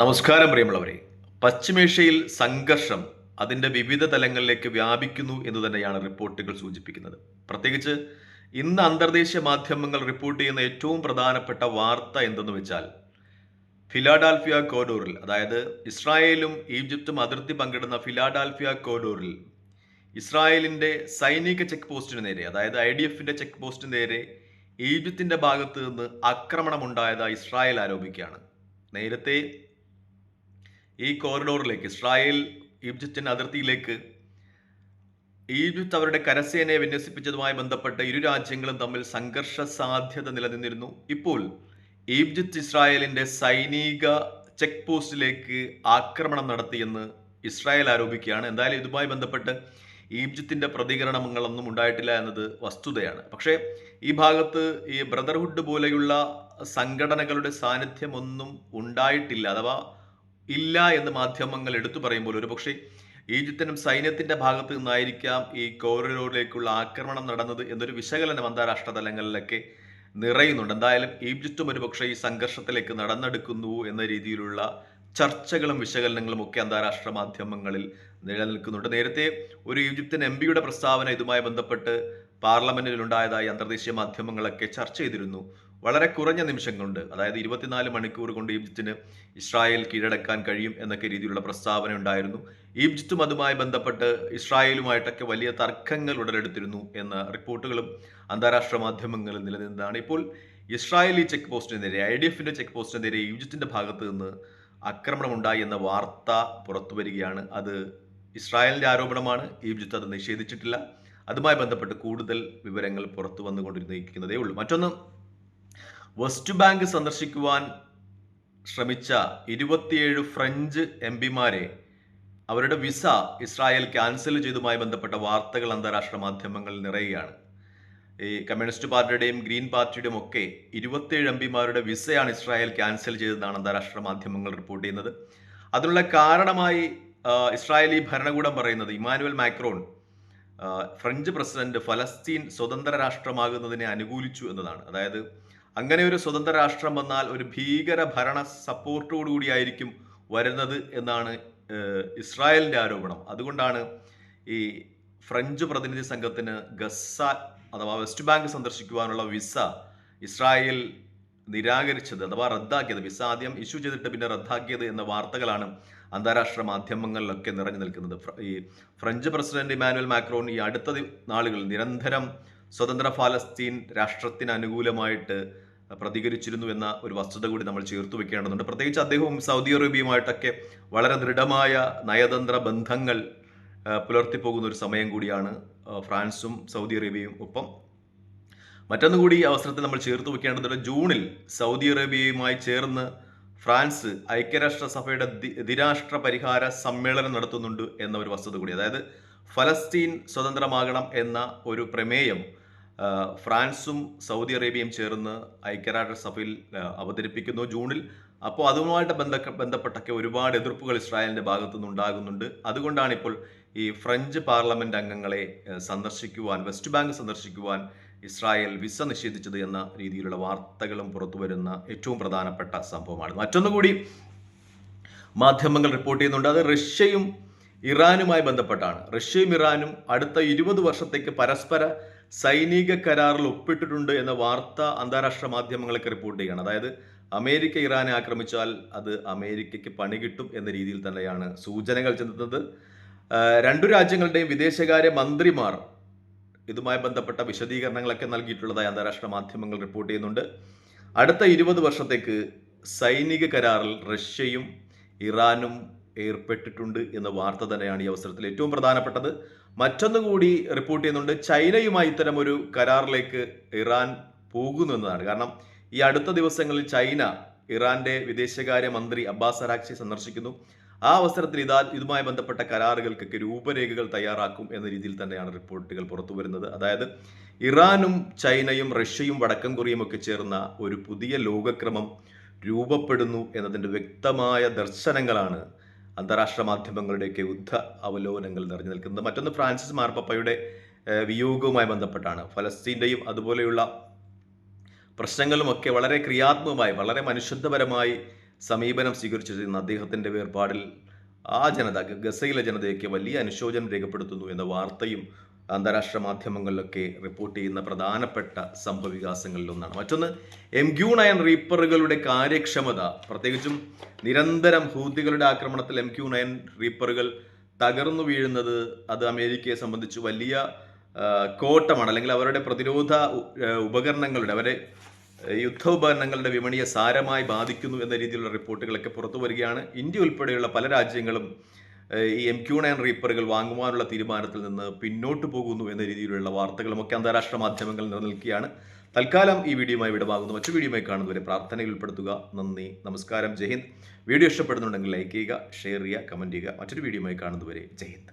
നമസ്കാരം പ്രിയമുള്ളവരെ. പശ്ചിമേഷ്യയിൽ സംഘർഷം അതിന്റെ വിവിധ തലങ്ങളിലേക്ക് വ്യാപിക്കുന്നു എന്ന് തന്നെയാണ് റിപ്പോർട്ടുകൾ സൂചിപ്പിക്കുന്നത്. പ്രത്യേകിച്ച് ഇന്ന് അന്തർദേശീയ മാധ്യമങ്ങൾ റിപ്പോർട്ട് ചെയ്യുന്ന ഏറ്റവും പ്രധാനപ്പെട്ട വാർത്ത എന്തെന്ന് വെച്ചാൽ ഫിലാഡാൽഫിയ കോഡോറിൽ അതായത് ഇസ്രായേലും ഈജിപ്തും അതിർത്തി പങ്കിടുന്ന ഫിലാഡാൽഫിയ കോഡോറിൽ ഇസ്രായേലിന്റെ സൈനിക ചെക്ക് പോസ്റ്റിന് നേരെ അതായത് ഐ ഡി എഫിന്റെ ചെക്ക് പോസ്റ്റിന് നേരെ ഈജിപ്തിന്റെ ഭാഗത്ത് നിന്ന് ആക്രമണമുണ്ടായതായി ഇസ്രായേൽ ആരോപിക്കുകയാണ്. നേരത്തെ ഈ കോറിഡോറിലേക്ക് ഇസ്രായേൽ ഈജിപ്തിന്റെ അതിർത്തിയിലേക്ക് ഈജിപ്ത് അവരുടെ കരസേനയെ വിന്യസിപ്പിച്ചതുമായി ബന്ധപ്പെട്ട് ഇരു രാജ്യങ്ങളും തമ്മിൽ സംഘർഷ സാധ്യത നിലനിന്നിരുന്നു. ഇപ്പോൾ ഈജിപ്ത് ഇസ്രായേലിന്റെ സൈനിക ചെക്ക് പോസ്റ്റിലേക്ക് ആക്രമണം നടത്തിയെന്ന് ഇസ്രായേൽ ആരോപിക്കുകയാണ്. എന്തായാലും ഇതുമായി ബന്ധപ്പെട്ട് ഈജിപ്തിന്റെ പ്രതികരണങ്ങളൊന്നും ഉണ്ടായിട്ടില്ല എന്നത് വസ്തുതയാണ്. പക്ഷേ ഈ ഭാഗത്ത് ഈ ബ്രദർഹുഡ് പോലെയുള്ള സംഘടനകളുടെ സാന്നിധ്യമൊന്നും ഉണ്ടായിട്ടില്ല. അഥവാ ഇല്ല എന്ന് മാധ്യമങ്ങൾ എടുത്തു പറയുമ്പോൾ ഒരുപക്ഷെ ഈജിപ്തിനും സൈന്യത്തിന്റെ ഭാഗത്ത് നിന്നായിരിക്കാം ഈ കോറിഡോറിലേക്കുള്ള ആക്രമണം നടന്നത് എന്നൊരു വിശകലനം അന്താരാഷ്ട്ര തലങ്ങളിലൊക്കെ നിറയുന്നുണ്ട്. എന്തായാലും ഈജിപ്തും ഒരുപക്ഷെ ഈ സംഘർഷത്തിലേക്ക് നടന്നെടുക്കുന്നു എന്ന രീതിയിലുള്ള ചർച്ചകളും വിശകലനങ്ങളും ഒക്കെ അന്താരാഷ്ട്ര മാധ്യമങ്ങളിൽ നിലനിൽക്കുന്നുണ്ട്. നേരത്തെ ഒരു ഈജിപ്തിൻ എം പിയുടെ പ്രസ്താവന ഇതുമായി ബന്ധപ്പെട്ട് പാർലമെന്റിൽ ഉണ്ടായതായി അന്തർദേശീയ മാധ്യമങ്ങളൊക്കെ ചർച്ച ചെയ്തിരുന്നു. വളരെ കുറഞ്ഞ നിമിഷങ്ങളുണ്ട്. അതായത് ഇരുപത്തിനാല് മണിക്കൂർ കൊണ്ട് ഈജിപ്തിന് ഇസ്രായേൽ കീഴടക്കാൻ കഴിയും എന്നൊക്കെ രീതിയിലുള്ള പ്രസ്താവന ഉണ്ടായിരുന്നു. ഈജിപ്തും അതുമായി ബന്ധപ്പെട്ട് ഇസ്രായേലുമായിട്ടൊക്കെ വലിയ തർക്കങ്ങൾ ഉടലെടുത്തിരുന്നു എന്ന റിപ്പോർട്ടുകളും അന്താരാഷ്ട്ര മാധ്യമങ്ങളിൽ നിലനിന്നതാണ്. ഇപ്പോൾ ഇസ്രായേലി ചെക്ക് പോസ്റ്റിനെതിരെ ഐ ഡി എഫിന്റെ ചെക്ക് പോസ്റ്റിനെതിരെ ഈജിപ്തിന്റെ ഭാഗത്ത് നിന്ന് ആക്രമണം ഉണ്ടായി എന്ന വാർത്ത പുറത്തു വരികയാണ്. അത് ഇസ്രായേലിന്റെ ആരോപണമാണ്. ഈജിപ്ത് അത് നിഷേധിച്ചിട്ടില്ല. അതുമായി ബന്ധപ്പെട്ട് കൂടുതൽ വിവരങ്ങൾ പുറത്തു വന്നുകൊണ്ടിരിക്കുന്നതേ ഉള്ളൂ. മറ്റൊന്ന് വെസ്റ്റ് ബാങ്ക് സന്ദർശിക്കുവാൻ ശ്രമിച്ച ഇരുപത്തിയേഴ് ഫ്രഞ്ച് എം പിമാരെ അവരുടെ വിസ ഇസ്രായേൽ ക്യാൻസൽ ചെയ്തുമായി ബന്ധപ്പെട്ട വാർത്തകൾ അന്താരാഷ്ട്ര മാധ്യമങ്ങളിൽ നിറയുകയാണ്. ഈ കമ്മ്യൂണിസ്റ്റ് പാർട്ടിയുടെയും ഗ്രീൻ പാർട്ടിയുടെയും ഒക്കെ ഇരുപത്തിയേഴ് എം പിമാരുടെ വിസയാണ് ഇസ്രായേൽ ക്യാൻസൽ ചെയ്തതെന്നാണ് അന്താരാഷ്ട്ര മാധ്യമങ്ങൾ റിപ്പോർട്ട് ചെയ്യുന്നത്. അതിനുള്ള കാരണമായി ഇസ്രായേലി ഭരണകൂടം പറയുന്നത് ഇമാനുവൽ മാക്രോൺ ഫ്രഞ്ച് പ്രസിഡന്റ് ഫലസ്തീൻ സ്വതന്ത്ര രാഷ്ട്രമാകുന്നതിനെ അനുകൂലിച്ചു എന്നതാണ്. അതായത് അങ്ങനെ ഒരു സ്വതന്ത്ര രാഷ്ട്രം വന്നാൽ ഒരു ഭീകര ഭരണ സപ്പോർട്ടോടുകൂടിയായിരിക്കും വരുന്നത് എന്നാണ് ഇസ്രായേലിന്റെ ആരോപണം. അതുകൊണ്ടാണ് ഈ ഫ്രഞ്ച് പ്രതിനിധി സംഘത്തിന് ഗസ അഥവാ വെസ്റ്റ് ബാങ്ക് സന്ദർശിക്കുവാനുള്ള വിസ ഇസ്രായേൽ നിരാകരിച്ചത് അഥവാ റദ്ദാക്കിയത്. വിസ ആദ്യം ഇഷ്യൂ ചെയ്തിട്ട് പിന്നെ റദ്ദാക്കിയത് എന്ന വാർത്തകളാണ് അന്താരാഷ്ട്ര മാധ്യമങ്ങളിലൊക്കെ നിറഞ്ഞു നിൽക്കുന്നത്. ഈ ഫ്രഞ്ച് പ്രസിഡന്റ് ഇമാനുവൽ മാക്രോൺ ഈ അടുത്ത നാളുകളിൽ നിരന്തരം സ്വതന്ത്ര ഫലസ്തീൻ രാഷ്ട്രത്തിന് അനുകൂലമായിട്ട് പ്രതികരിച്ചിരുന്നു എന്ന ഒരു വസ്തുത കൂടി നമ്മൾ ചേർത്ത് വെക്കേണ്ടതുണ്ട്. പ്രത്യേകിച്ച് അദ്ദേഹവും സൗദി അറേബ്യയുമായിട്ടൊക്കെ വളരെ ദൃഢമായ നയതന്ത്ര ബന്ധങ്ങൾ പുലർത്തിപ്പോകുന്ന ഒരു സമയം കൂടിയാണ് ഫ്രാൻസും സൗദി അറേബ്യയും ഒപ്പം. മറ്റൊന്നു കൂടി അവസരത്തിൽ നമ്മൾ ചേർത്ത് വെക്കേണ്ടതുണ്ട്. ജൂണിൽ സൗദി അറേബ്യയുമായി ചേർന്ന് ഫ്രാൻസ് ഐക്യരാഷ്ട്രസഭയുടെ ദി- ദ്വിരാഷ്ട്ര പരിഹാര സമ്മേളനം നടത്തുന്നുണ്ട് എന്ന ഒരു വസ്തുത കൂടി. അതായത് ഫലസ്തീൻ സ്വതന്ത്രമാകണം എന്ന ഒരു പ്രമേയം ഫ്രാൻസും സൗദി അറേബ്യയും ചേർന്ന് ഐക്യരാഷ്ട്രസഭയിൽ അവതരിപ്പിക്കുന്നു ജൂണിൽ. അപ്പോൾ അതുമായിട്ട് ബന്ധ ബന്ധപ്പെട്ടൊക്കെ ഒരുപാട് എതിർപ്പുകൾ ഇസ്രായേലിന്റെ ഭാഗത്തു നിന്നുണ്ടാകുന്നുണ്ട് അതുകൊണ്ടാണ് ഇപ്പോൾ ഈ ഫ്രഞ്ച് പാർലമെന്റ് അംഗങ്ങളെ സന്ദർശിക്കുവാൻ വെസ്റ്റ് ബാങ്ക് സന്ദർശിക്കുവാൻ ഇസ്രായേൽ വിസ നിഷേധിച്ചത് എന്ന രീതിയിലുള്ള വാർത്തകളും പുറത്തു വരുന്ന ഏറ്റവും പ്രധാനപ്പെട്ട സംഭവമാണ്. മറ്റൊന്നുകൂടി മാധ്യമങ്ങൾ റിപ്പോർട്ട് ചെയ്യുന്നുണ്ട്. അത് റഷ്യയും ഇറാനുമായി ബന്ധപ്പെട്ടാണ്. റഷ്യയും ഇറാനും അടുത്ത ഇരുപത് വർഷത്തേക്ക് പരസ്പര സൈനിക കരാറിൽ ഒപ്പിട്ടിട്ടുണ്ട് എന്ന വാർത്ത അന്താരാഷ്ട്ര മാധ്യമങ്ങളൊക്കെ റിപ്പോർട്ട് ചെയ്യുകയാണ്. അതായത് അമേരിക്ക ഇറാനെ ആക്രമിച്ചാൽ അത് അമേരിക്കയ്ക്ക് പണി കിട്ടും എന്ന രീതിയിൽ തന്നെയാണ് സൂചനകൾ ചെന്നുന്നത് ആ, രണ്ടു രാജ്യങ്ങളുടെയും വിദേശകാര്യ മന്ത്രിമാർ ഇതുമായി ബന്ധപ്പെട്ട വിശദീകരണങ്ങളൊക്കെ നൽകിയിട്ടുള്ളതായി അന്താരാഷ്ട്ര മാധ്യമങ്ങൾ റിപ്പോർട്ട് ചെയ്യുന്നുണ്ട്. അടുത്ത ഇരുപത് വർഷത്തേക്ക് സൈനിക കരാറിൽ റഷ്യയും ഇറാനും ഏർപ്പെട്ടിട്ടുണ്ട് എന്ന വാർത്ത തന്നെയാണ് ഈ അവസരത്തിൽ ഏറ്റവും പ്രധാനപ്പെട്ടത്. മറ്റൊന്നു കൂടി റിപ്പോർട്ട് ചെയ്യുന്നുണ്ട്. ചൈനയുമായി ഇത്തരം ഒരു കരാറിലേക്ക് ഇറാൻ പോകുന്നു എന്നതാണ്. കാരണം ഈ അടുത്ത ദിവസങ്ങളിൽ ചൈന ഇറാന്റെ വിദേശകാര്യ മന്ത്രി അബ്ബാസ് അറാക്ചി സന്ദർശിക്കുന്നു. ആ അവസരത്തിൽ ഇതാ ഇതുമായി ബന്ധപ്പെട്ട കരാറുകൾക്കൊക്കെ രൂപരേഖകൾ തയ്യാറാക്കും എന്ന രീതിയിൽ തന്നെയാണ് റിപ്പോർട്ടുകൾ പുറത്തു വരുന്നത്. അതായത് ഇറാനും ചൈനയും റഷ്യയും വടക്കൻ കൊറിയയും ഒക്കെ ചേർന്ന ഒരു പുതിയ ലോകക്രമം രൂപപ്പെടുന്നു എന്നതിന്റെ വ്യക്തമായ ദർശനങ്ങളാണ് അന്താരാഷ്ട്ര മാധ്യമങ്ങളുടെയൊക്കെ യുദ്ധ അവലോകനങ്ങൾ നിറഞ്ഞു നിൽക്കുന്നത്. മറ്റൊന്ന് ഫ്രാൻസിസ് മാർപ്പപ്പയുടെ വിയോഗവുമായി ബന്ധപ്പെട്ടാണ്. ഫലസ്തീന്റെയും അതുപോലെയുള്ള പ്രശ്നങ്ങളുമൊക്കെ വളരെ ക്രിയാത്മകമായി വളരെ മനുഷ്യത്വപരമായി സമീപനം സ്വീകരിച്ചിരുന്ന അദ്ദേഹത്തിന്റെ വേർപാടിൽ ആ ജനത ഗസയിലെ ജനതയൊക്കെ വലിയ അനുശോചനം രേഖപ്പെടുത്തുന്നു എന്ന വാർത്തയും അന്താരാഷ്ട്ര മാധ്യമങ്ങളിലൊക്കെ റിപ്പോർട്ട് ചെയ്യുന്ന പ്രധാനപ്പെട്ട സംഭവവികാസങ്ങളിൽ ഒന്നാണ്. മറ്റൊന്ന് എം ക്യു നയൻ റീപ്പറുകളുടെ കാര്യക്ഷമത. പ്രത്യേകിച്ചും നിരന്തരം ഹൂതികളുടെ ആക്രമണത്തിൽ എം ക്യു നയൻ റീപ്പറുകൾ തകർന്നു വീഴുന്നത് അത് അമേരിക്കയെ സംബന്ധിച്ച് വലിയ കോട്ടമാണ്. അല്ലെങ്കിൽ അവരുടെ പ്രതിരോധ ഉപകരണങ്ങളുടെ അവരെ യുദ്ധ ഉപകരണങ്ങളുടെ വിപണിയെ സാരമായി ബാധിക്കുന്നു എന്ന രീതിയിലുള്ള റിപ്പോർട്ടുകളൊക്കെ പുറത്തു വരികയാണ്. ഇന്ത്യ ഉൾപ്പെടെയുള്ള പല രാജ്യങ്ങളും ഈ എം ക്യു നയൻ റീപ്പറുകൾ വാങ്ങുവാനുള്ള തീരുമാനത്തിൽ നിന്ന് പിന്നോട്ട് പോകുന്നു എന്ന രീതിയിലുള്ള വാർത്തകളുമൊക്കെ അന്താരാഷ്ട്ര മാധ്യമങ്ങളിൽ നിലനിൽക്കുകയാണ്. തൽക്കാലം ഈ വീഡിയോയുമായി വിടവാകുന്നു മറ്റു വീഡിയോയുമായി കാണുന്നവരെ പ്രാർത്ഥനയിൽ ഉൾപ്പെടുത്തുക. നന്ദി. നമസ്കാരം. ജയ്ഹിന്ദ് വീഡിയോ ഇഷ്ടപ്പെടുന്നുണ്ടെങ്കിൽ ലൈക്ക് ചെയ്യുക ഷെയർ ചെയ്യുക കമന്റ് ചെയ്യുക. മറ്റൊരു വീഡിയോയുമായി കാണുന്നവരെ ജയ് ഹിന്ദ്.